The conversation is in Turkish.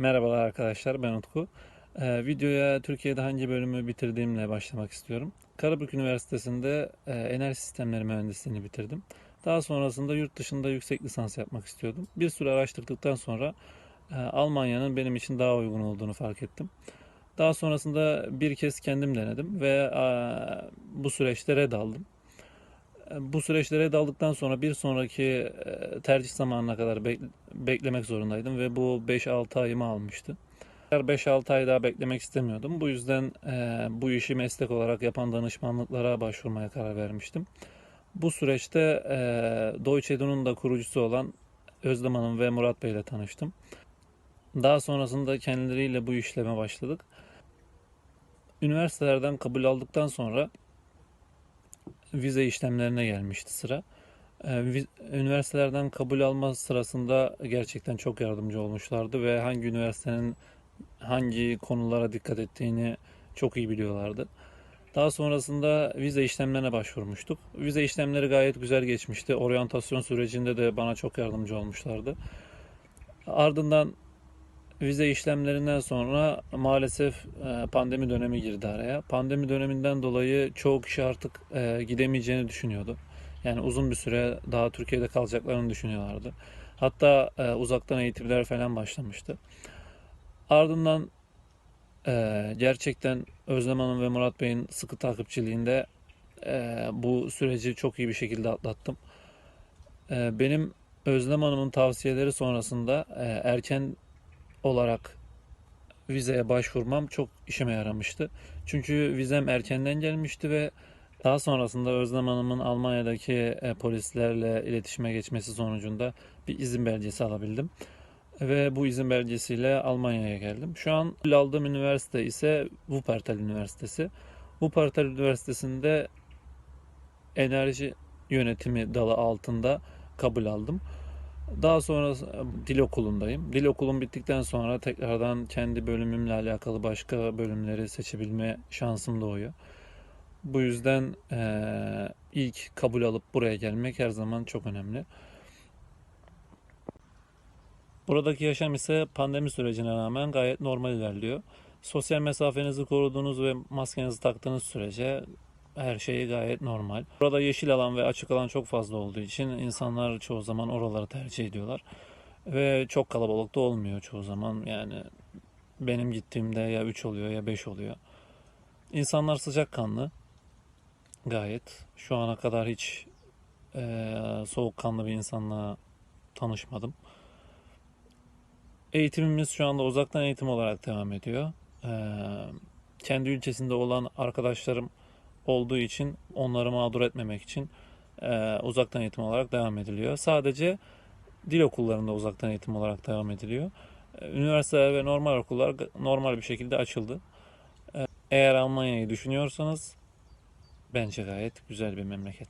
Merhabalar arkadaşlar, ben Utku. Ee, videoya Türkiye'de hangi bölümü bitirdiğimle başlamak istiyorum. Karabük Üniversitesi'nde e, enerji sistemleri mühendisliğini bitirdim. Daha sonrasında yurt dışında yüksek lisans yapmak istiyordum. Bir süre araştırdıktan sonra e, Almanya'nın benim için daha uygun olduğunu fark ettim. Daha sonrasında bir kez kendim denedim ve e, bu süreçte red aldım. Bu süreçte red aldıktan sonra bir sonraki e, tercih zamanına kadar bek- beklemek zorundaydım ve bu 5-6 ayımı almıştı. 5-6 ay daha beklemek istemiyordum. Bu yüzden e, bu işi meslek olarak yapan danışmanlıklara başvurmaya karar vermiştim. Bu süreçte e, Deutsche Edu'nun da kurucusu olan Özlem Hanım ve Murat Bey ile tanıştım. Daha sonrasında kendileriyle bu işleme başladık. Üniversitelerden kabul aldıktan sonra vize işlemlerine gelmişti sıra. Ee, Üniversitelerden kabul alma sırasında gerçekten çok yardımcı olmuşlardı ve hangi üniversitenin hangi konulara dikkat ettiğini çok iyi biliyorlardı. Daha sonrasında vize işlemlerine başvurmuştuk. Vize işlemleri gayet güzel geçmişti. Oryantasyon sürecinde de bana çok yardımcı olmuşlardı. Ardından vize işlemlerinden sonra maalesef e, pandemi dönemi girdi araya. Pandemi döneminden dolayı çoğu kişi artık e, gidemeyeceğini düşünüyordu. Yani uzun bir süre daha Türkiye'de kalacaklarını düşünüyorlardı. Hatta e, uzaktan eğitimler falan başlamıştı. Ardından gerçekten Özlem Hanım ve Murat Bey'in sıkı takipçiliğinde bu süreci çok iyi bir şekilde atlattım. Benim Özlem Hanım'ın tavsiyeleri sonrasında erken olarak vizeye başvurmam çok işime yaramıştı. Çünkü vizem erkenden gelmişti ve daha sonrasında Özlem Hanım'ın Almanya'daki e, polislerle iletişime geçmesi sonucunda bir izin belgesi alabildim. Ve bu izin belgesiyle Almanya'ya geldim. Şu an aldığım üniversite ise Wuppertal Üniversitesi. Wuppertal Üniversitesi'nde enerji yönetimi dalı altında kabul aldım. Daha sonra dil okulundayım. Dil okulum bittikten sonra tekrardan kendi bölümümle alakalı başka bölümleri seçebilme şansım doğuyor. Bu yüzden eee, ilk kabul alıp buraya gelmek her zaman çok önemli. Buradaki yaşam ise pandemi sürecine rağmen gayet normal ilerliyor. Sosyal mesafenizi koruduğunuz ve maskenizi taktığınız sürece her şey gayet normal. Burada yeşil alan ve açık alan çok fazla olduğu için insanlar çoğu zaman oraları tercih ediyorlar. Ve çok kalabalık da olmuyor çoğu zaman. Yani benim gittiğimde ya 3 oluyor ya 5 oluyor. İnsanlar sıcakkanlı gayet. Şu ana kadar hiç eee soğukkanlı bir insanla tanışmadım. Eğitimimiz şu anda uzaktan eğitim olarak devam ediyor. Eee, kendi ülkesinde olan arkadaşlarım olduğu için onları mağdur etmemek için eee, uzaktan eğitim olarak devam ediliyor. Sadece dil okullarında uzaktan eğitim olarak devam ediliyor. Eee, Üniversiteler ve normal okullar normal bir şekilde açıldı. Eğer Almanya'yı düşünüyorsanız bence gayet güzel bir memleket.